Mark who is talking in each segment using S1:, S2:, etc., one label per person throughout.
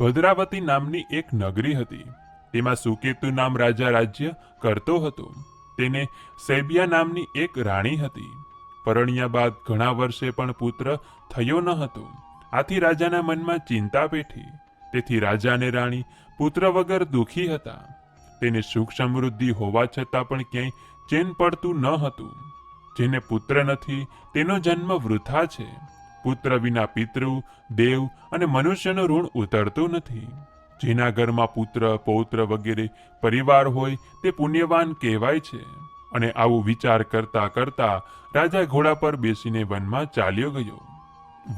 S1: ભદ્રાવતી નામની એક નગરી હતી. તેમાં સુકેતુ નામ રાજા રાજ્ય કરતો હતો. તેને સેબિયા નામની એક રાણી હતી. પરણ્યા બાદ ઘણા વર્ષે પણ પુત્ર થયો ન હતો. આથી રાજાના મનમાં ચિંતા પેઠી. તેથી રાજા અને રાણી પુત્ર વગર દુઃખી હતા. તેને સુખ સમૃદ્ધિ હોવા છતાં પણ ક્યાંય ચેન પડતું ન હતું. જેને પુત્ર નથી, તેનો જન્મ વૃથા છે. પુત્ર વિના પિતૃ, દેવ અને મનુષ્યનું ઋણ ઉતરતું નથી. જેના ઘરમાં પુત્ર, પૌત્ર વગેરે પરિવાર હોય તે પુણ્યવાન કહેવાય છે. અને આવું વિચાર કરતા કરતા રાજા ઘોડા પર બેસીને વનમાં ચાલ્યો ગયો.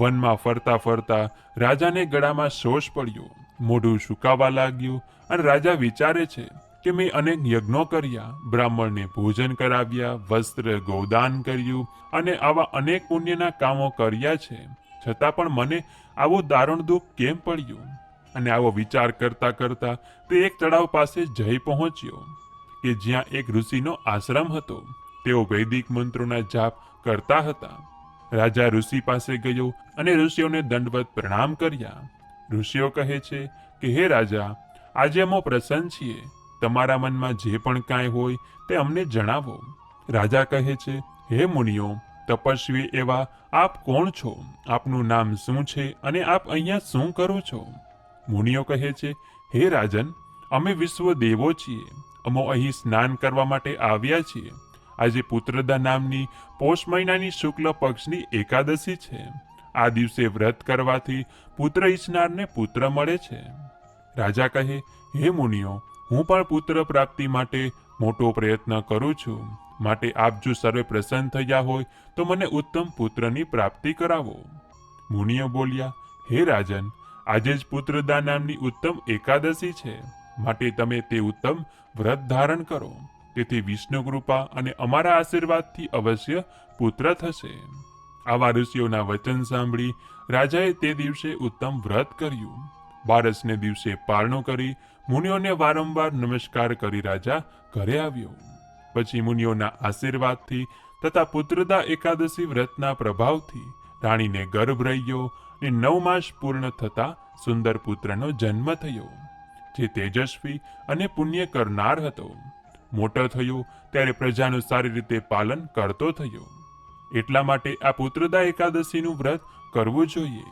S1: વનમાં ફરતા ફરતા રાજાને ગળામાં શોષ પડ્યો. મોઢું સુકાવા લાગ્યું અને રાજા વિચારે છે કે મેં અનેક યજ્ઞો કર્યા, બ્રાહ્મણને ભોજન કરાવ્યા, વસ્ત્ર ગૌદાન કર્યું અને આવા અનેક પુણ્યના કામો કર્યા છે. છતાં પણ મને આવો દારૂણ દુઃખ કેમ પડ્યું? અને આવો વિચાર કરતા કરતા તે એક તળાવ પાસે જઈ પહોંચ્યો, કે જ્યાં એક ઋષિનો આશ્રમ હતો. તેઓ વૈદિક મંત્રોના જાપ કરતા હતા. રાજા ઋષિ પાસે ગયો અને ઋષિઓને દંડવત પ્રણામ કર્યા. ઋષિઓ કહે છે કે, હે રાજા, આજે અમો પ્રસન્ન છીએ. તમારા મનમાં જે પણ કાંઈ હોય તે અમને જણાવો. રાજા કહે છે, હે મુનિઓ, તપસ્વી એવા આપ કોણ છો? આપનું નામ શું છે અને આપ અહીંયા શું કરો છો? મુનિઓ કહે છે, હે રાજન, અમે વિશ્વ દેવો છીએ. અમો અહીં સ્નાન કરવા માટે આવ્યા છીએ. આજે પુત્રદા નામની પોષ મહિનાની શુક્લ પક્ષની એકાદશી છે. આ દિવસે વ્રત કરવાથી પુત્ર ઈચ્છનારને પુત્ર મળે છે. રાજા કહે, હે મુનિઓ હું પણ પુત્ર પ્રાપ્તિ માટે મોટો પ્રયત્ન કરું છું. માટે આપ જો સર્વે પ્રસન્ન થયા હોય, તો મને ઉત્તમ પુત્રની પ્રાપ્તિ કરાવો. મુનિએ બોલ્યા, હે રાજન, આજે જ પુત્રદા નામની ઉત્તમ એકાદશી છે. માટે તમે તે ઉત્તમ વ્રત ધારણ કરો. તેથી વિષ્ણુ કૃપા અને અમારા આશીર્વાદથી અવશ્ય પુત્ર થશે. આવા ઋષિઓના વચન સાંભળી રાજાએ તે દિવસે ઉત્તમ વ્રત કર્યું. બારસને દિવસે પારણો કરી મુનિઓને વારંવાર નમસ્કાર કરી રાજા ઘરે આવ્યો. પછી મુનિઓના આશીર્વાદથી તથા પુત્રદા એકાદશી વ્રતના પ્રભાવથી રાણીને ગર્ભ રહ્યો ને નવ માસ પૂર્ણ થતા સુંદર પુત્રનો જન્મ થયો, જે તેજસ્વી અને પુણ્ય કરનાર હતો. મોટો થયો ત્યારે પ્રજાનું સારી રીતે પાલન કરતો થયો. એટલા માટે આ પુત્રદા એકાદશીનું વ્રત કરવું જોઈએ.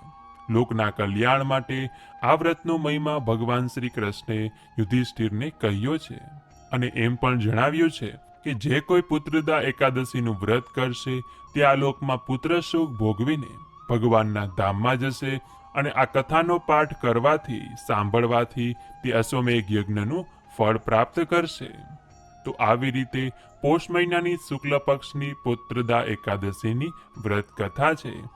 S1: લોકના કલ્યાણ માટે આ વ્રતનો મહિમા ભગવાન શ્રી કૃષ્ણે યુધિષ્ઠિરને કહ્યો છે. અને એમ પણ જણાવ્યું છે કે જે કોઈ પુત્રદા એકાદશીનું વ્રત કરશે, તે આ લોકમાં પુત્ર સુખ ભોગવીને ભગવાનના ધામમાં જશે અને આ કથાનો પાઠ કરવાથી, સાંભળવાથી તે અશ્વમેઘ યજ્ઞનું ફળ પ્રાપ્ત કરશે. તો આવી રીતે પોષ મહિનાની શુક્લ પક્ષની પુત્રદા એકાદશીની વ્રત કથા છે.